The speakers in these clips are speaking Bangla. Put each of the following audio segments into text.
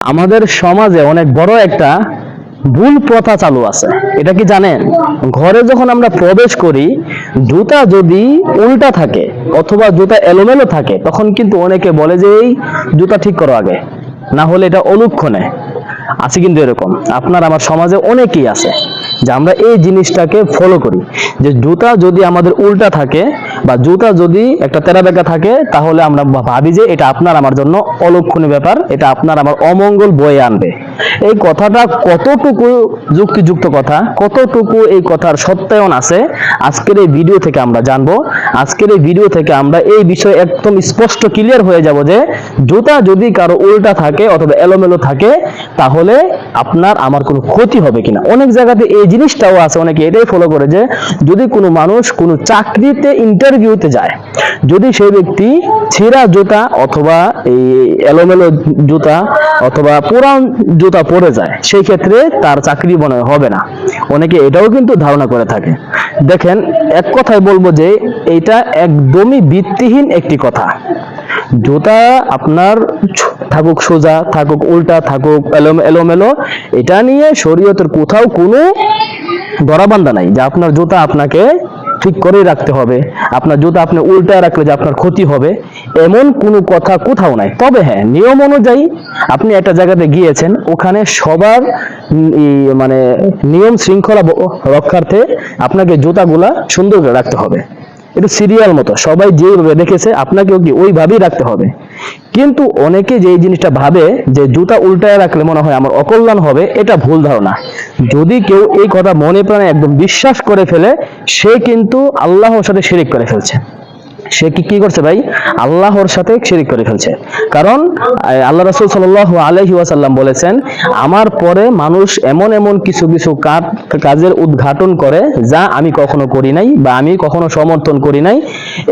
আমাদের সমাজে অনেক বড় একটা ভুল প্রথা চালু আছে। এটা কি জানেন? ঘরে যখন আমরা প্রবেশ করি, জুতা যদি উল্টা থাকে অথবা জুতা এলোমেলো থাকে, তখন কিন্তু অনেকে বলে যে, এই জুতা ঠিক করো আগে, না হলে এটা অলুক্ষণে। আছে কিন্তু এরকম। আপনার আমার সমাজে অনেকেই আছে, যে আমরা এই জিনিসটাকে ফলো করি, যে জুতা যদি আমাদের উল্টা থাকে বা জুতা যদি একটা তেরা বেঁকা থাকে, তাহলে আমরা ভাবি যে এটা আপনার আমার জন্য অলক্ষণীয় ব্যাপার, এটা আপনার আমার অমঙ্গল বয়ে আনবে। এই কথাটা কতটুকু যুক্তিযুক্ত কথা, কতটুকু এই কথার সত্যায়ন আছে, আজকের এই ভিডিও থেকে আমরা জানব। আজকের এই ভিডিও থেকে আমরা এই বিষয়ে একদম স্পষ্ট ক্লিয়ার হয়ে যাব যে, জুতা যদি কারও উল্টা থাকে অথবা এলোমেলো থাকে, তাহলে আপনার আমার কোনো ক্ষতি হবে কিনা। অনেক জায়গাতে এই জিনিসটাও আছে, অনেকে এটাই ফলো করে যে যদি কোনো মানুষ কোনো চাকরিতে ইন্টারভিউতে যায়, যদি সেই ব্যক্তি ছিঁড়া জুতা অথবা এই এলোমেলো জুতা অথবা পুরান জুতা পরে যায়, সেই ক্ষেত্রে তার চাকরি মনে হবে না। অনেকে এটাও কিন্তু ধারণা করে থাকে। দেখেন, এক কথায় বলব যে এটা একদমই ভিত্তিহীন একটি কথা। জুতা আপনার থাকুক সোজা, থাকুক উল্টা, থাকুক এলোম- এলোমেলো, এটা নিয়ে শরীয়তের কোথাও কোনো ধরাবান্ধা নাই যে আপনার জুতা আপনাকে ঠিক করেই রাখতে হবে। আপনার জুতা আপনি উল্টায় রাখলে যে আপনার ক্ষতি হবে, এমন কোনো কথা কোথাও নাই। তবে হ্যাঁ নিয়ম অনুযায়ী আপনি একটা জায়গাতে গিয়েছেন, ওখানে সবার মানে নিয়ম শৃঙ্খলা রক্ষার্থে আপনাকে জুতাগুলা সুন্দর করে রাখতে হবে। এটা সিরিয়াল মতো, সবাই যেভাবে দেখেছে আপনাকেও কি ওইভাবেই রাখতে হবে। কিন্তু অনেকে যে জিনিসটা ভাবে যে জুতা উল্টায় রাখলে মনে হয় আমার অকল্যাণ হবে, এটা ভুল ধারণা। যদি কেউ এই কথা মনে প্রাণে একদম বিশ্বাস করে ফেলে, সে কিন্তু আল্লাহর সাথে শিরিক করে ফেলছে। সে কি কি করছে ভাই? আল্লাহর সাথে শিরিক করে ফেলছে। কারণ আল্লাহ রাসূল সাল্লাল্লাহু আলাইহি ওয়াসাল্লাম বলেছেন, আমার পরে মানুষ এমন এমন কিছু কিছু কাজ কাজের উদ্ঘাটন করে, যা আমি কখনো করি নাই বা আমি কখনো সমর্থন করি নাই।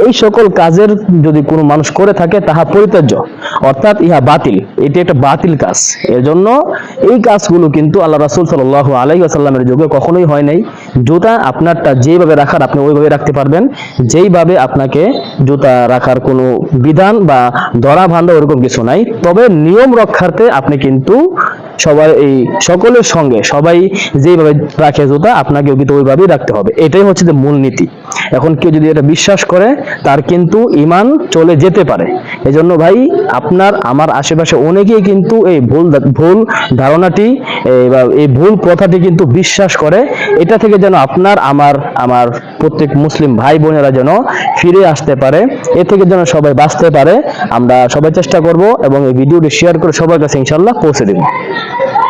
এই সকল কাজের যদি কোনো মানুষ করে থাকে, তাহা পরিত্যাজ্য। অর্থাৎ ইহা বাতিল। এটি একটা বাতিল কাজ। এজন্য এই কাজগুলো কিন্তু আল্লাহ রাসূল সাল্লাল্লাহু আলাইহি ওয়াসাল্লামের যুগে কখনোই হয় নাই। জুতা আপনারটা যেভাবে রাখার আপনি ওইভাবে রাখতে পারবেন। যেইভাবে আপনাকে জুতা রাখার কোনো বিধান বা ধরা ভান্ডা ওরকম কিছু নাই। তবে নিয়ম রক্ষার্থে আপনি কিন্তু সবার এই সকলের সঙ্গে সবাই যেইভাবে রাখে জুতা, আপনাকেও কিন্তু ওইভাবেই রাখতে হবে। এটাই হচ্ছে যে মূলনীতি এখন কেউ যদি এটা বিশ্বাস করে, তার কিন্তু ইমান চলে যেতে পারে। এজন্য ভাই, আপনার, আমার আশেপাশে অনেকেই কিন্তু এই ভুল ভুল ধারণাটি, এই ভুল কথাটি কিন্তু বিশ্বাস করে। এটা থেকে যেন আপনার, আমার আমার প্রত্যেক মুসলিম ভাই বোনেরা যেন ফিরে আসতে পারে। এ থেকে যেন সবাই বাঁচতে পারে। আমরা সবাই চেষ্টা করব এবং এই ভিডিওটি শেয়ার করে সবার কাছে ইনশাল্লাহ পৌঁছে দেব। Thank you.